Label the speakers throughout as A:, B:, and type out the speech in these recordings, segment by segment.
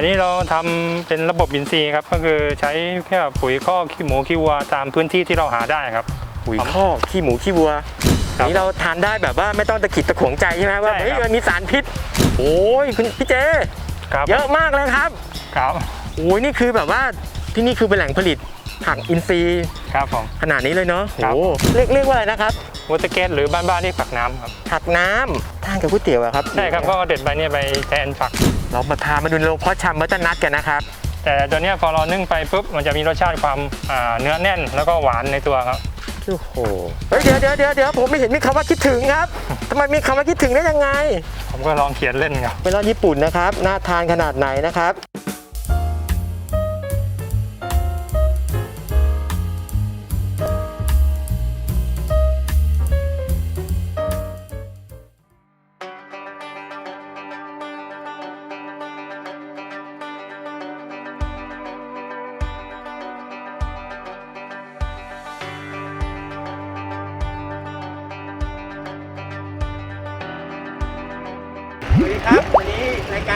A: อันนี้เราทำเป็นระบบอินทรีย์ครับ ก็คือใช้แค่ปุ๋ยข้อกขี้หมูขี้วัวตามพื้นที่ที่เราหาได้ครับ
B: ปุ๋ยคอกขี้หมูขี้วัว
A: ครับ
B: นี่เราทานได้แบบว่าไม่ต้องตะขิดตะขวงใจใช่ไหมว่า
A: ใช่ครับ
B: เฮ้ยมันมีสารพิษ โอ้ยคุณพี่เจ
A: ครับ
B: เยอะมากเลยครับ
A: ครับ
B: โอ้ยนี่คือแบบว่าที่นี่คือเป็นแหล่งผลิตผักอินทรีย์
A: ครับผม
B: ขนาดนี้เลยเนาะ
A: ครับ
B: โอ้เรียกเรียกว่าอะไรนะครับ
A: วอเตอร์เกตหรือบ้านบ้านๆที่ผักน้ำครับ
B: ผักน้ำทานกับก๋วยเตี๋ยวอะครับ
A: ใช่ครับก็เด็ดใบเนี้ไปแทนผัก
B: เรามาพามาดูโรงเพาะชำมัตตนัดกันนะครับ
A: แต่ตัวเนี้ยพอเรานึ่งไปปุ๊บมันจะมีรสชาติความอ่าเนื้อแน่นแล้วก็หวานในตัวครับ
B: โอ้โหเฮ้ยเดี๋ยวเดี๋ยวเดี๋ยวเดี๋ยวผมไม่เห็นมีคำว่าคิดถึงครับทำไมมีคำว่าคิดถึงได้ยังไง
A: ผมก็ลองเขียนเล่นครับ
B: เมลอนญี่ปุ่นนะครับน่าทานขนาดไหนนะครับ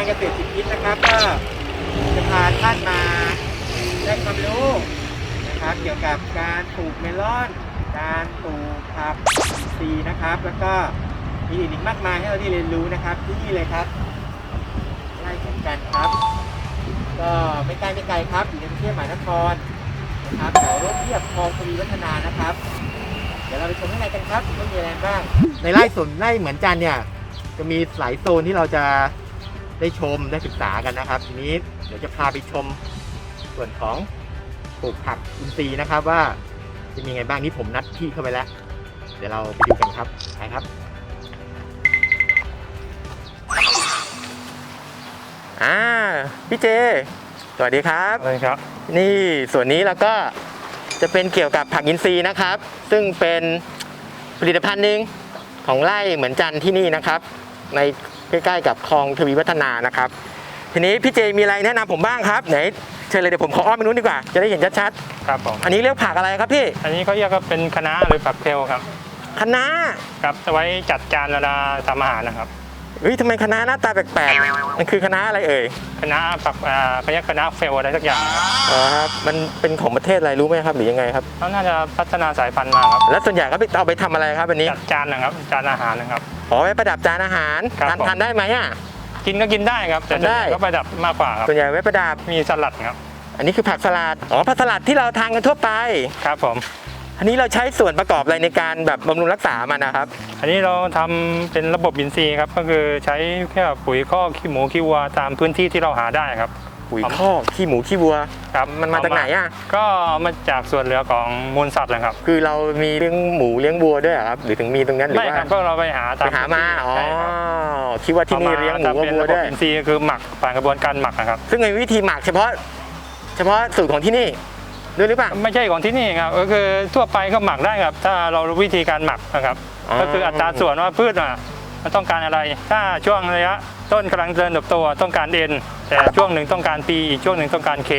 B: เกษตรสิทธิศนะครับก็จะพาท่านมาได้ความรู้นะครับเกี่ยวกับการปลูกเมลอน การปลูกผักซีนะครับ แล้วก็มีอีกมากมายให้เราได้เรียนรู้นะครับ ที่นี่เลยครับไร่เหมือนกันครับ ก็ไม่ไกลไม่ไกลครับอยู่ในกรุงเทพมหานครนะครับแถวรถเทียบคลองทวีวัฒนานะครับ เดี๋ยวเราไปชมข้างในกันครับว่ามีอะไรบ้างในไร่สวนไร่เหมือนกันเนี่ยจะมีหลายโซนที่เราจะ ได้ชมได้ศึกษากันนะครับ ทีนี้เดี๋ยวจะพาไปชมส่วนของปลูกผักอินทรีย์นะครับ ว่าจะมีไงบ้างนี่ผมนัดพี่เข้าไปแล้ว เดี๋ยวเราไปดูกันครับไปครับอ่าพี่เจ สวัสดีครับ
A: เลยครับ
B: นี่ส่วนนี้แล้วก็จะเป็นเกี่ยวกับผักอินทรีย์นะครับ ซึ่งเป็นผลิตภัณฑ์หนึ่งของไร่เหมือนจันทร์ที่นี่นะครับ ใน ใกล้ๆกับคลองทวีวัฒนานะครับ ทีนี้พี่เจมีอะไรแนะนำผมบ้างครับไหนเชิญเลยเดี๋ยวผมขออ้อมไปนู้นดีกว่าจะได้เห็นชัด
A: ครับผม
B: ๆอันนี้เรียกผักอะไรครับพี่
A: อันนี้เขาเรียกว่าเป็นคะน้าหรือผักเพลครับ
B: คะน้า
A: ครับเอาไว้จัดจานเวลาทำอาหารนะครับ
B: เฮ้ยทำไมคะน้าหน้าตาแปลกๆ มันคือคะน้าอะไรเอ่ย
A: คะน้าผักอ่าเขาเรียกคะน้าเฟลอะไรสักอย่างนะครับ
B: อ๋อครับมันเป็นของประเทศอะไรรู้ไหมครับหรือยังไงครับ
A: เขาน่าจะพัฒนาสายพันธุ์มาครับ
B: แล้วส่วนใหญ่เขาไปเอาไปทำอะไรครับอันนี้
A: จัดจานนะครับจานอาหารนะครับ
B: ขอไว้ประดับจานอาหาร
A: ครับ
B: ทาน
A: ผม
B: ทานได้ไหมอะ
A: กินก็กินได้ครับ แต่
B: ทานได้
A: ก็ประดับมากกว่าครับ
B: ส่วนใหญ่ไว้ประดับ
A: มีสลัดครับ
B: อันนี้คือผักสลัด อ๋อผักสลัดที่เราทานกันทั่วไป
A: ครับผม
B: อันนี้เราใช้ส่วนประกอบอะไรในการแบบบำรุงรักษามันนะครับ
A: อันนี้เราทำเป็นระบบอินทรีย์ครับ ก็คือใช้แค่ปุ๋ยข้อกขี้หมูขี้วัวตามพื้นที่ที่เราหาได้ครับ
B: ปุ๋ย
A: ครับ
B: คอกขี้หมูขี้วัว
A: ครับ
B: มันมาจากไหนอะ
A: ก็มาจากส่วนเหลือของมูลสัตว์นะครับ
B: คือเรามีเลี้ยงหมูเลี้ยงวัวด้วยเหรอครับ หรือถึงมีตรงนั้นหรือ
A: ไม่
B: ว่า
A: ครับก็เราไปหา
B: ไป
A: ตาม
B: หามา อ๋อ
A: ใช่ครับ
B: คิดว่าที่นี่เลี้ยงหมู
A: อาา
B: กับ
A: ทำเป็น
B: วัว
A: ระบบ
B: ด้วย
A: อินทรีย์คือหมักผ่านกระบวนการหมักนะครับ
B: ซึ่งเป็นวิธีหมักเฉพาะ เฉพาะสูตรของที่นี่ ด้วยหรือเปล่า
A: ไม่ใช่ของที่นี่ครับก็คือทั่วไปก็หมักได้ครับ ถ้าเรารู้วิธีการหมักนะครับ
B: อ๋อ
A: ก็คืออัตราส่วนว่าพืชอะมันต้องการอะไร ถ้าช่วงระยะต้นกำลังเจริญเติบโตต้องการเอ็นแต่ช่วงหนึ่งต้องการปีอีกช่วงหนึ่งต้องการเค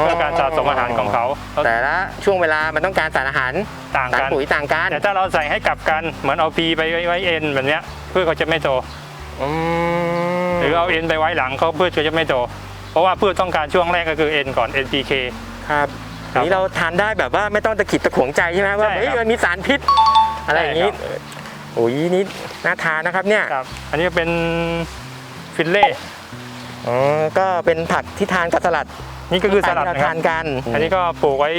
A: เพื่อการสะสมอาหารของเขา
B: แต่ละช่วงเวลามันต้องการสารอาหาร
A: ต่าง
B: สาร
A: กัน
B: ปุ๋ยต่างกัน
A: แต่ถ้าเราใส่ให้กลับกันเหมือนเอาปีไปไว้ไว้เอ็นแบบเนี้ยพืชเขาจะไม่โต
B: อืม
A: หรือเอาเอ็นไปไว้หลังเขาพืชก็จะไม่โต เพราะว่าพืชต้องการช่วงแรกก็คือเอ็นก่อน NPK
B: ครับ
A: ครับ
B: อันนี้เราทานได้แบบว่าไม่ต้องตะขิดตะขวงใจใช่ไหมว่า
A: ใช่
B: เฮ้ย
A: ครับ
B: มันมีสารพิษ อะไรอย่างนี้
A: ใช่ครับ
B: โอ้ยนี่น่าทานนะครับเนี่ย
A: ครับ อันนี้เป็นฟิลเล่
B: อ๋อก็เป็นผักที่ทานกับสลัด
A: นี่ก็คือสลัด
B: ที่เรา
A: นะครั
B: ทา
A: บ
B: นกัน
A: อันนี้ก็ปลูกไว้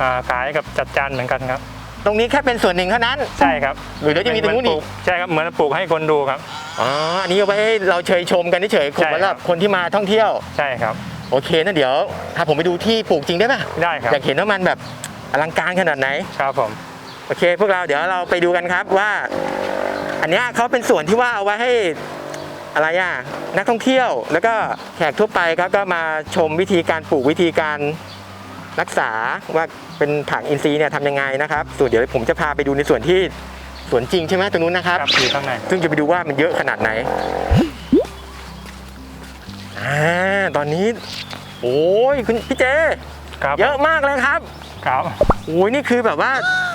A: อ่าขายกับจัดจานเหมือนกันครับ
B: ตรงนี้แค่เป็นส่วนหนึ่งเท่านั้น
A: ใช่ครับ
B: หรือเดี๋ยวจะมีตรงนู้นอีก
A: เหปลูใช่ครับ เหมือนปลูกให้คนดูครับ
B: อ๋ออันนี้เอาไว้ให้เราเชยชมกันเฉยๆ
A: ใช่ครับ
B: สำหรับคนที่มาท่องเที่ยว
A: ใช่ครับ
B: โอเคนะเดี๋ยวถ้าผมไปดูที่ปลูกจริงได้ป่ะ
A: ได้ครับ
B: อยากเห็นว่ามันแบบอลังการขนาดไหน
A: ครับผม
B: โอเค พวกเราเดี๋ยวเราไปดูกันครับว่า อันเนี้ยเขาเป็นส่วนที่ว่าเอาไว้ให้อะไรอะนักท่องเที่ยวแล้วก็แขกทั่วไปครับก็มาชมวิธีการปลูกวิธีการรักษาว่าเป็นผักอินทรีย์เนี่ยทำยังไงนะครับ ส่วนเดี๋ยวผมจะพาไปดูในส่วนที่สวนจริงใช่ไหมตรงนู้นนะครับ
A: ครับอยู่ข้างใน
B: ซึ่งจะไปดูว่ามันเยอะขนาดไหน อ่าตอนนี้ โอ้ยคุณพี่เจ
A: ครับ
B: เยอะมากเลยครับ
A: ครับ
B: โอ้ยนี่คือแบบว่า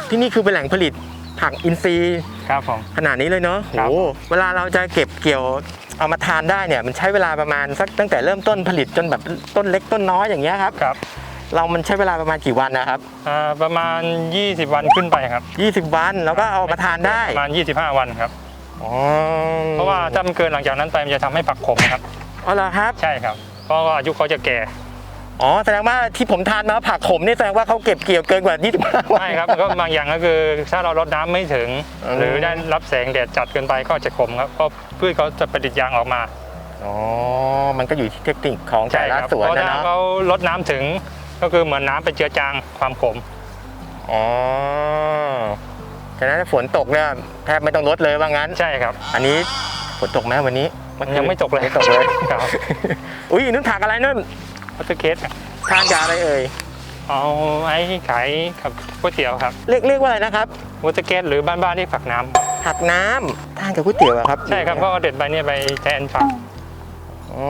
B: ที่นี่คือเป็นแหล่งผลิตผักอินทรีย์
A: ครับผม
B: ขนาดนี้เลยเนาะ
A: ครับ
B: โอ้เวลาเราจะเก็บเกี่ยวเอามาทานได้เนี่ย มันใช้เวลาประมาณสักตั้งแต่เริ่มต้นผลิตจนแบบต้นเล็กต้นน้อยอย่างเงี้ยครับ
A: ครับ
B: เรามันใช้เวลาประมาณกี่วันนะครับ
A: อ่าประมาณ 20 วันขึ้นไปครับ
B: 20 วันแล้วก็เอามาทานได้
A: ประมาณ 25 วันครับ
B: อ๋อ
A: เพราะว่าถ้ามันเกินหลังจากนั้นไปมันจะทำให้ผักขมครับ
B: อ๋อเหรอครับ
A: ใช่ครับ เพราะว่าอายุเขาจะแก่
B: อ๋อแสดงว่าที่ผมทานมาผักขมนี่แสดงว่าเขาเก็บเกี่ยวเกินกว่า 25 วัน
A: ใช่ครับก็บางอย่างก็คือถ้าเรารดน้ำไม่ถึง
B: อืม
A: หรือได้รับแสงแดดจัดเกินไปก็จะขมครับเพราะพืชเขาจะผลิตยางออกมา
B: อ๋อ มันก็อยู่ที่เทคนิคของแต่
A: ใช่
B: ละ
A: ครับ
B: สวน
A: เพราะ
B: นะ
A: ถ้า
B: เนาะ
A: เขารดน้ำถึง ก็คือเหมือนน้ำไปเจือจางความขม
B: อ๋อฉะนั้นฝนตกเนี่ยแทบไม่ต้องลดเลยว่างั้น
A: ใช่ครับ
B: อันนี้ ฝนตกไหมวันนี้
A: ยังไม่ตกเลย
B: ไม่ตกเลย
A: ครับ
B: อุ้ยนุ่นถักอะไรนุ่น
A: วัตถุเคส
B: ทานกับอะไรเอ่ย
A: เอาไว้ขายกับก๋วยเตี๋ยวครับ
B: เรียกเรียกว่าอะไรนะครับ
A: วัตถุเคสหรือบ้านๆที่ฝักน้ำ
B: ผักน้ำทานกับก๋วยเตี๋ยวอะครับ
A: ใช่ครับก็เอาเด็ดใบเนี่ยไปแทนผัก
B: อ๋อ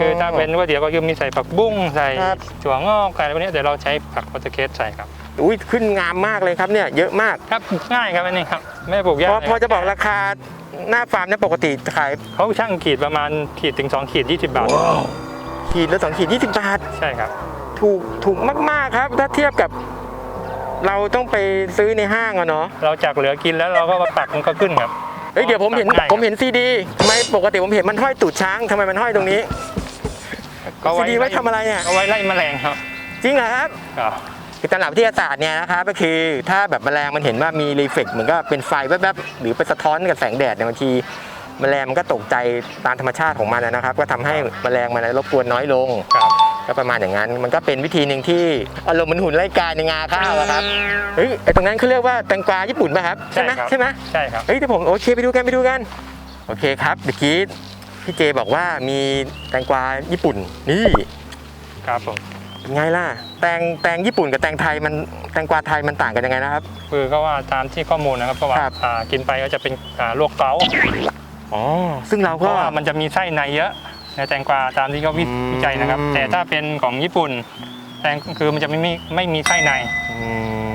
A: คือถ้าเป็นก๋วยเตี๋ยวก็คือมีใส่ผักบุ้งใส่
B: ครับ
A: ถั่วงอกอะไรพวกนี้แต่เราใช้ผักวัตถุเคสใส่ครับ
B: อุ้ยขึ้นงามมากเลยครับเนี่ยเยอะมาก
A: ครับง่ายครับอันนี้ครับไม่ได้ปลูกยาก
B: พอ
A: เลย
B: พอจะบอกราคา หน้าฟาร์มเนี่ยปกติขาย
A: เขาช่างขีดประมาณขีดถึง2ขีด20 บาท
B: ขีดละสองขีด20บาท
A: ใช่ครับ
B: ถูกถูกมากๆครับ ถ้าเทียบกับ เราต้องไปซื้อในห้างอะเนาะ
A: เราจากเหลือกินแล้วเราก็มาตักมันก็ขึ้นครับ
B: เฮ้ยเดี๋ยวผมเห็น
A: ง่ายครับ
B: ผมเห็นซีดีทำไมปกติผมเห็นมันห้อยตูดช้างทำไมมันห้อยตรงนี้
A: ก็
B: ซีดีไว้ทำอะไรอะ
A: เอาไว้ไล่แมลงครับ
B: จริงเหรอครับ
A: ครับ
B: คือตามหลักวิทยาศาสตร์เนี่ยนะครับก็คือถ้าแบบแมลงมันเห็นว่ามีรีเฟกเหมือนก็เป็นไฟแวบๆหรือไปสะท้อนกับแสงแดดเนี่ยบางทีแมลงมันก็ตกใจตามธรรมชาติของมันนะครับ ก็ทำให้แมลงมันรบกวนน้อยลง
A: ครับ
B: ก็ประมาณอย่างนั้น มันก็เป็นวิธีหนึ่งที่อารมณ์เหมันหุ่นไล่กาในงาข้าวอะครับเฮ้ยไอตรงนั้นเขาเรียกว่าแตงกวาญี่ปุ่นป่ะครับใช่ไหม
A: ครับ
B: ใช่ไหม
A: ใช่ครับ
B: เฮ้ยเดี๋ยวผมโอเคไปดูกันไปดูกัน โอเคครับเมื่อกี้พี่เจบอกว่ามีแตงกวาญี่ปุ่นนี่
A: ครับผม
B: เป็น ไงล่ะ แตงแตงญี่ปุ่นกับแตงไทยมันแตงกวาไทยมันต่างกันยังไงนะครับ
A: คือก็ว่าตามที่ข้อมูลนะครับก็ว่า
B: ครับ
A: อ่ากินไปก็จะเป็นอ่าโรคเกาต์
B: อ๋อซึ่งเรา
A: เพ
B: ก็
A: ราะว่ามันจะมีไส้ในเยอะในแตงกวาตามที่เขาวิ
B: อืม
A: วิจัยนะครับ แต่ถ้าเป็นของญี่ปุ่นแตงคือมันจะไม่มีไม่มีไส้ใน
B: อื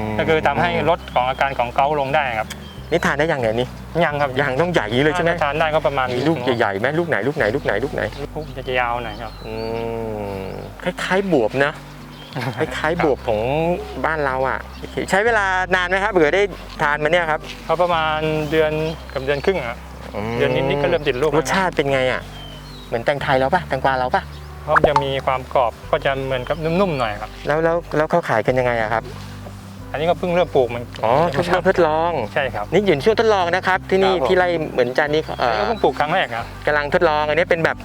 B: ม
A: ก็คือทำให้ลดของอาการของเกาต์ลงได้ครับ
B: นี่ทานได้ยังไงนี่
A: ยังครับ
B: ยังต้องใหญ่อย่างนี้เลยใช่ไหม
A: ถ้าทานได้ก็ประมาณ
B: มีลูกใหญ่ๆไหมลูกไหนลูกไหนลูกไหนลูกไหน
A: ลูกจะยาวหน่อยครับ
B: อืมคล้ายๆบวบนะคล้ายๆบวบของบ้านเราอะโอเคใช้เวลานานไหมครับเผื่อได้ทานมาเนี่ยครับ
A: เขาประมาณเดือนกับเดือนครึ่งอะเดือนนิดๆก็เริ่มติดลูก
B: ร
A: แล้ว
B: ส
A: นะ
B: ชาติเป็นไงอะเหมือนแตงไทยเราปะแตงกวาเราปะ
A: เพราะมันจะมีความกรอบก็จะเหมือนกับนุ่มๆหน่อยครับ
B: แล้วแล้วแล้วเขาขายกันยังไงอะครับ
A: อันนี้ก็เพิ่งเริ่มปลูกมัน
B: อ๋อทดลองทดลอง
A: ใช่ครับ
B: นี่อยู่ในช่วงทดลองนะครับ ที่นี่
A: ครับผม
B: ที่ไร่เหมือนจันนี่เอ่
A: อันนี้
B: อ
A: ก็เพิ่งปลูกครั้งแรกครับ
B: กำลังทดลองอันนี้เป็นแบบ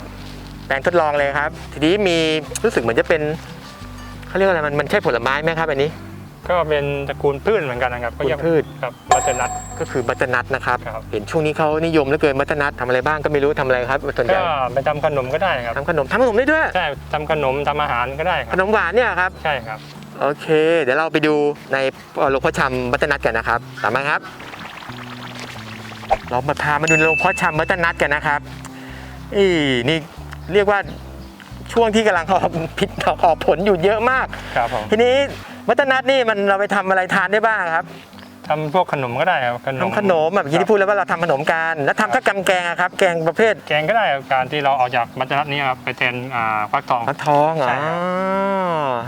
B: แปลงทดลองเลยครับ ทีนี้มีรู้สึกเหมือนจะเป็นเขาเรียกว่าอะไรมันมันใช่ผลไม้ไหมครับอันนี้
A: ก็เป็นตระกูลพืชเหมือนกันนะครับก็
B: คุณ
A: ยัง
B: พืช
A: ครับบัตเตอร์นัท
B: ก็คือบัตเตอร์นัทนะครับ
A: ครับ
B: เห็นช่วงนี้เขานิยมเหลือเกินบัตเตอร์นัททำอะไรบ้างก็ไม่รู้ทำอะไรครับส่วนให
A: ก็
B: ญ่
A: ไปทำขนมก็ได้ครับ
B: ทำขนมทำขนมได้ด้วย
A: ใช่ทำขนมทำอาหารก็ได้ค
B: ข
A: รับ
B: นมหวานเนี่ยครับ
A: ใช่ครับ
B: โอเค เดี๋ยวเราไปดูในเอ่อโรงเพาะชำบัตเตอร์นัทกันนะครับ ตามมาครับ เรามาพามาดูโรงเพาะชำบัตเตอร์นัทกันนะครับอีนี่เรียกว่าช่วงที่กำลังออกพิษออกผลอยู่เยอะมาก
A: ครับผม
B: ทีนี้บัตเตอร์นัทนี่มันเราไปทำอะไรทานได้บ้างครับ
A: ทำพวกขนมก็ได้ครับขนม
B: ทำขนมแบบเมื่อกี้ที่พูดแล้วว่าเราทำขนมกัน แล้วทำถ้ากำแกงอะครับ แกงประเภท
A: แกงก็ได้ครับการที่เราเอาจากบัตเตอร์นัทนี้ครับไปแทนอ่าฟักทอง
B: ฟักทองอ๋
A: ใช่
B: อ
A: ครับ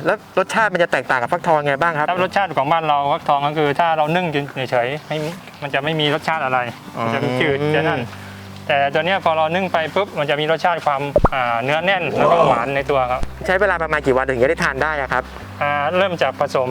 B: แล้วรสชาติมันจะแตกต่างกับฟักทองไงบ้างครับ
A: ถ้ารสชาติของบ้านเราฟักทองก็คือถ้าเรานึ่งกินเฉยๆไม่มีมันจะไม่มีรสชาติอะไรมันจะจืดจะนั่น แต่ตัวเนี้ยพอเรานึ่งไปปุ๊บมันจะมีรสชาติความอ่าเนื้อแน่นแล้วก็หวานในตัวครับ
B: ใช้เวลาประมาณกี่วันถึงจะได้ทานได้อะครับ
A: อ่าเริ่มจากผสม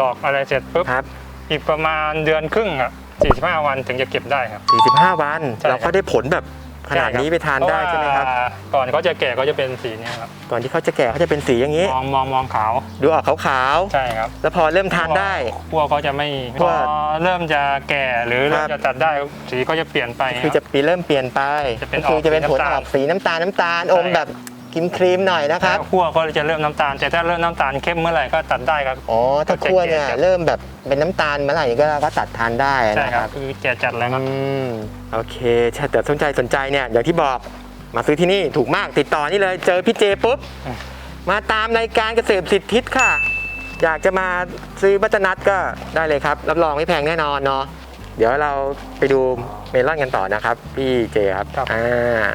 A: ดอกอะไรเสร็จปุ๊บ
B: ครับ
A: อีกประมาณเดือนครึ่งอะ45 วันถึงจะเก็บได้ครับ
B: 45 วัน
A: ใช่ครับ
B: เราก็ได้ผลแบบขนาดนี้ไปทานได้ใช่ไหมครับ
A: เพาะว่าก่อนเขาจะแก่เขาจะเป็นสีเนี้ยครับ
B: ก่อนที่เขาจะแก่เขาจะเป็นสีอย่างนี้
A: มองมองมองขาว
B: ดูออกขาว
A: ใช่ครับ
B: ๆแล้วพอเริ่มทานได้
A: พวกเขาจะไม่
B: พ
A: พ
B: ว
A: อกเริ่มจะแก่หรือเริ่
B: ค
A: ม
B: รับ
A: จะตัดได้สีก็จะเปลี่ยนไป
B: คือจะปีเริ่มเปลี่ยนไป
A: จะเป็น
B: ก็คือ
A: ออก
B: จะเป็นผล
A: สีน้ำตาล
B: ออกสีน้ำตาลน้ำตาลอม
A: ใช่
B: แบบ ครีมครีมๆหน่อยนะครับ
A: คั่วก็จะเริ่มน้ำตาล แต่ถ้าเริ่มน้ำตาลเข้มเมื่อไหร่ก็ตัดได้ครับ
B: อ๋อ ถ้าคั่วเนี่ย
A: จะแก่ๆ
B: เริ่มแบบเป็นน้ำตาลเมื่อไหร่ก็ก็ตัดทานได้
A: ใช่
B: นะ
A: ค
B: ค
A: รั
B: รั
A: บบ คือแก่จัดแล้วครับ
B: อืม โอเคใช่แต่สนใจสนใจเนี่ยอย่างที่บอกมาซื้อที่นี่ถูกมากติดต่อนี่เลย เจอพี่เจปุ๊บ
A: อืม
B: มาตามรายการเกษตรสิทธิทิศค่ะ อยากจะมาซื้อบัตรนัดก็ได้เลยครับ รับรองไม่แพงแน่นอนเนาะเดี๋ยวเราไปดูเมลอนกันต่อนะครับ พี่เจครับ
A: ครับ
B: อ่า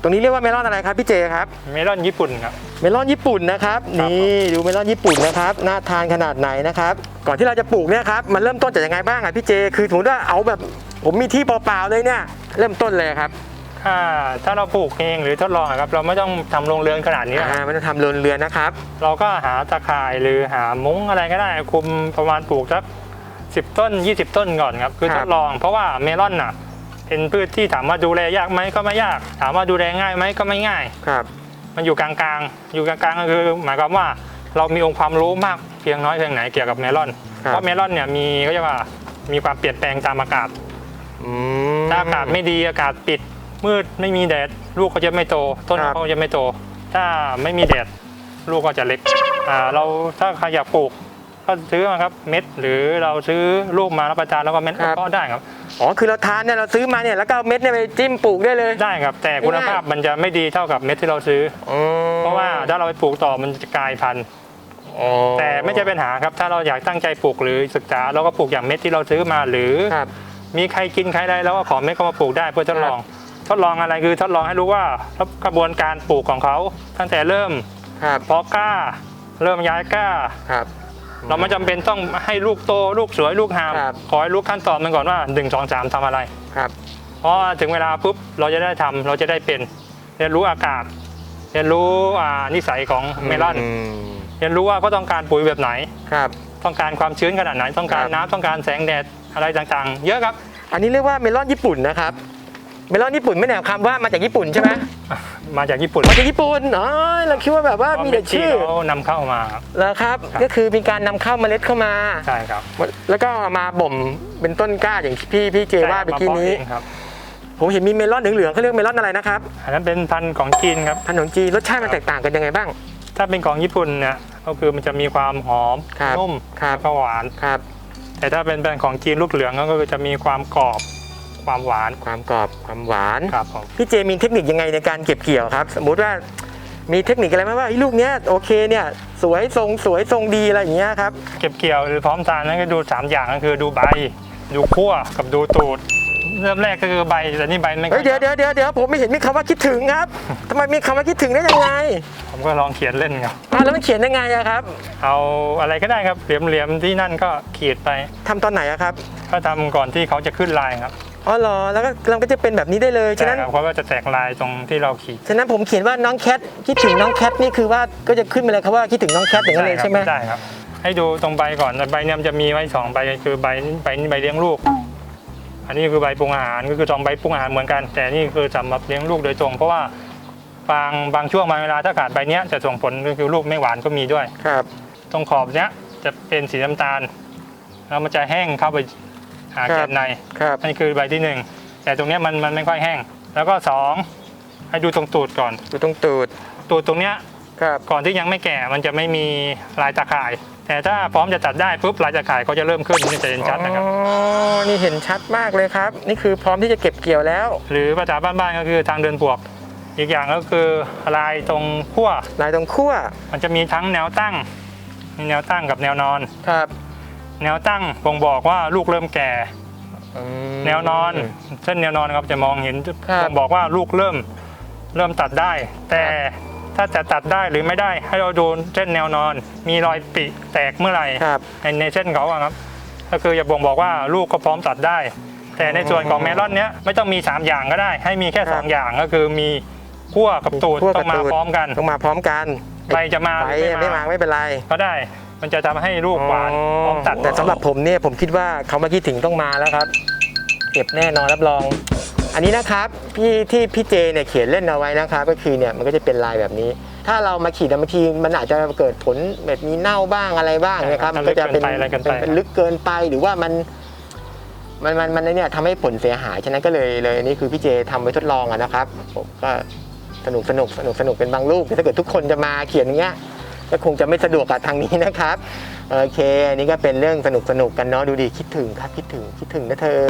B: ตรงนี้เรียกว่าเมลอนอะไรครับพี่เจครับ
A: เมลอนญี่ปุ่นครับ
B: เมลอนญี่ปุ่นนะครับ
A: ครับ
B: นี่ดูเมลอนญี่ปุ่นนะครับน่าทานขนาดไหนนะครับ ก่อนที่เราจะปลูกเนี่ยครับมันเริ่มต้นจากยังไงบ้างอะพี่เจ คือสมมติว่าเอาแบบผมมีที่เปล่าๆเลยเนี่ยเริ่มต้นเลยครับ
A: ถ้าถ้าเราปลูกเองหรือทดลองอะครับ เราไม่ต้องทำโรงเรือนขนาดนี้นะค
B: อ่า
A: รับ
B: มันจะทำเรือนเรือนนะครับ
A: เราก็หาตะข่ายหรือหามุ้งอะไรก็ได้คุมประมาณปลูกสักสิบต้น 20 ต้นก่อนครับคือ
B: ค
A: ท
B: รับ
A: ดลองเพราะว่าเมลอนน่ะ เป็นพืชที่ถามว่าดูแลยากไหมก็ไม่ยาก ถามว่าดูแลง่ายไหมก็ไม่ง่าย
B: ครับ
A: มันอยู่กลางๆ อยู่กลางๆก็คือหมายความว่าเรามีองค์ความรู้มากเพียงน้อยเพียงไหนเกี่ยวกับเมลอน
B: ครับ
A: เพราะเมลอนเนี่ยมีเขาเรียกว่ามีความเปลี่ยนแปลงตามอากาศ
B: อืม
A: ถ้าอากาศไม่ดีอากาศปิดมืดไม่มีแดดลูกก็จะไม่โต ต้น
B: ครับ
A: เขาก็จะไม่โต ถ้าไม่มีแดดลูกก็จะเล็กอ่าเราถ้าใครอยากปลูกก็ซื้อมาครับเม็ดหรือเราซื้อลูกมารับประทานแล้วก็เม็ดก็ได้ครับ
B: อ๋อคือเราทานเนี่ยเราซื้อมาเนี่ยแล้วก็เอาเม็ดเนี่ยไปจิ้มปลูกได้เลย
A: ได้ครับ แต่คุณภาพมันจะไม่ดีเท่ากับเม็ดที่เราซื้อ
B: อ๋อ
A: อเพราะว่าถ้าเราไปปลูกต่อมันจะกลายพันธุ์
B: อ๋อ
A: แต่ไม่ใช่ปัญหาครับ ถ้าเราอยากตั้งใจปลูกหรือศึกษาเราก็ปลูกอย่างเม็ดที่เราซื้อมาหรือ
B: ครับ
A: มีใครกินใครได้แล้วก็ขอเม็ดเข้ามาปลูกได้เพื่อทดลอง ทดลองอะไรคือทดลองให้รู้ว่ากระบวนการปลูกของเขา ตั้งแต่เริ่ม
B: ครับ
A: เพาะกล้า เริ่มย้ายกล้า
B: ครับ
A: เราไม่จำเป็นต้องให้ลูกโตลูกสวยลูกหาม
B: ครับ
A: ขอให้รู้ขั้นตอนมันก่อนว่า 1 2 3ทำอะไร
B: ครับ
A: เพราะถึงเวลาปุ๊บเราจะได้ทำเราจะได้เป็นเรียนรู้อากาศเรียนรู้อ่านิสัยของเมลอน
B: ม
A: เรียนรู้ว่าก็ต้องการปุ๋ยแบบไหน
B: ครับ
A: ต้องการความชื้นขนาดไหนต้องการ
B: ครับ
A: น้ำต้องการแสงแดดอะไรต่างๆ เยอะครับ
B: อันนี้เรียกว่าเมลอนญี่ปุ่นนะครับ เมลอนญี่ปุ่นไม่แนวคำว่ามาจากญี่ปุ่นใช่ไหม
A: มาจากญี่ปุ่น
B: มาจากญี่ปุ่นอ๋อเราคิดว่าแบบว่ามีแต่ชื่อ
A: เขานำเข้ามาครับ
B: แล้วครับ
A: ครับ
B: ก็คือมีการนำเข้าเมล็ดเข้ามา
A: ใช่ครับ
B: แล้วก็เอามาบ่มเป็นต้นกล้าอย่างที่พี่พี่เจว่าเมื่อกี้นี้
A: ใช่มาเพาะเองครับ
B: ผมเห็นมีเมลอนเหลืองๆเขาเรียกเมลอนอะไรนะครับ
A: อันนั้นเป็นพันธุ์ของจีนครับ
B: ขนมจีนรสชาติมันแตกต่างกันยังไงบ้าง
A: ถ้าเป็นของญี่ปุ่นเนี่ยก็คือมันจะมีความหอม
B: ครับ
A: นุ่ม
B: ครับ
A: แล้วก็หวาน
B: ครับ
A: แต่ถ้าเป็นเป็นของจีนลูกเหลืองก็คือจะมีความกรอบ ความหวาน
B: ความกรอบความหวาน
A: ครับผม
B: พี่เจมีเทคนิคยังไงในการเก็บเกี่ยวครับ สมมุติว่ามีเทคนิคอะไรไหมว่าเฮ้ยลูกเนี้ยโอเคเนี่ยสวยทรงสวยทรงดีอะไรอย่างเงี้ยครับ
A: เก็บเกี่ยวหรือพร้อมทานนั่นก็ดูสามอย่างก็คือดูใบ ดูขั้วกับดูตูดเริ่มแรกก็คือใบแต่นี่ใบไม่ค่
B: เฮ้
A: อย
B: เดี๋ยวเดี๋ยวเดี๋ยวเดี๋ยวผมไม่เห็นมีคำว่าคิดถึงครับทำไมมีคำว่าคิดถึงได้ยังไง
A: ผมก็ลองเขียนเล่นครับ
B: อ้าวแล้วมันเขียนยังไงอะครับ
A: เอาอะไรก็ได้ครับเหลี่ยมๆที่นั่นก็ขีดไป
B: ทำตอนไหนอะครับ
A: ก็ทำก่อนที่เขาจะขึ้นลายครับ
B: อ๋อเหรอแล้วก็เราก็จะเป็นแบบนี้ได้เลยฉะนั้น
A: ใช่ครับเขาก็จะแตกลายตรงที่เราขีด
B: ฉะนั้นผมเขียนว่าน้องแคทคิดถึงน้องแคทนี่คือว่าก็จะขึ้นมาเลยครับว่าคิดถึงน้องแคทอย่างนั้นเลยใช่ไหม
A: ใช่ครับ ให้ดูตรงใบก่อนใบเนี่ยมันจะมีไว้สองใบคือใบใบนี้ใบเลี้ยงลูก อันนี้คือใบปรุงอาหารก็คือสองใบปรุงอาหารเหมือนกัน แต่นี่คือสำหรับเลี้ยงลูกโดยตรง เพราะว่าบางบางช่วงบางเวลาถ้าขาดใบเนี้ยจะส่งผลก็คือลูกไม่หวานก็มีด้วย
B: ครับ
A: ตรงขอบเนี้ยจะเป็นสีน้ำตาลแล้วมันจะแห้งเข้าไป หาแกนใน
B: ครับ
A: อันนี้คือใบที่หนึ่งแต่ตรงเนี้ยมันมันไม่ค่อยแห้ง แล้วก็สองให้ดูตรงตูดก่อน
B: ดูตรงตูด
A: ตูดตรงเนี้ย
B: ครับ
A: ก่อนที่ยังไม่แก่มันจะไม่มีลายตาข่าย แต่ถ้าพร้อมจะตัดได้ปุ๊บลายตาข่ายเขาจะเริ่มขึ้นนี่จะเห็นชัดนะครับ
B: อ๋อ นี่เห็นชัดมากเลยครับ นี่คือพร้อมที่จะเก็บเกี่ยวแล้ว
A: หรือภาษาบ้านๆก็คือทางเดินปวก อีกอย่างก็คือลายตรงขั้ว
B: ลายตรงขั้ว
A: มันจะมีทั้งแนวตั้ง มีแนวตั้งกับแนวนอน
B: ครับ
A: แนวตั้งบ่งบอกว่าลูกเริ่มแก่
B: อืม
A: แนวนอน เส้นแนวนอนครับจะมองเห็น
B: ครับ
A: บ่งบอกว่าลูกเริ่มเริ่มตัดได้ แต่ถ้าจะตัดได้หรือไม่ได้ ให้เราดูเส้นแนวนอน มีรอยปิแตกเมื่อไหร่
B: ครับ
A: ในในเส้นเขาอะครับ ก็คือจะบ่งบอกว่าลูกก็พร้อมตัดได้ แต่ในส่วนของเมลอนเนี้ยไม่ต้องมี 3 อย่างก็ได้ ให้มีแค่
B: ครับ
A: 2อย่างก็คือมีขั้วกับตูด
B: ขั้ว
A: ต้
B: กั
A: อบงมา
B: ตูด
A: พร้อมกัน
B: ต้องมาพร้อมกัน
A: ใบจะมา
B: ไป
A: หรือ
B: ไม่มาไม่เป็นไร
A: ก็ได้ มันจะทำให้ลูกหวานพร้อมตัด
B: แต่สำหรับผมเนี่ยผมคิดว่าเขามาคิดถึงต้องมาแล้วครับ เก็บแน่นอนรับรอง อันนี้นะครับพี่ที่พี่เจเนี่ยเขียนเล่นเอาไว้นะครับก็คือเนี่ยมันก็จะเป็นลายแบบนี้ ถ้าเรามาขีดบางทีมันอาจจะเกิดผลแบบมีเน่าบ้างอะไรบ้างนะครับ
A: ใช่ครับ
B: มันก็จะเป็น
A: ถ้าลึกเกินไปอะไรเกินไป
B: เป็นลึกเกินไปหรือว่ามัน มันมันมันเนี่ยทำให้ผลเสียหายฉะนั้นก็เลยเลยนี่คือพี่เจทำไว้ทดลองอะนะครับผมก็สนุกสนุกสนุกสนุกเป็นบางลูกแต่ถ้าเกิดทุกคนจะมาเขียนอย่างเงี้ย ก็คงจะไม่สะดวกกับทางนี้นะครับ โอเค อันนี้ก็เป็นเรื่องสนุกสนุกกันเนาะ ดูดิ คิดถึงครับ คิดถึง คิดถึงนะเธอ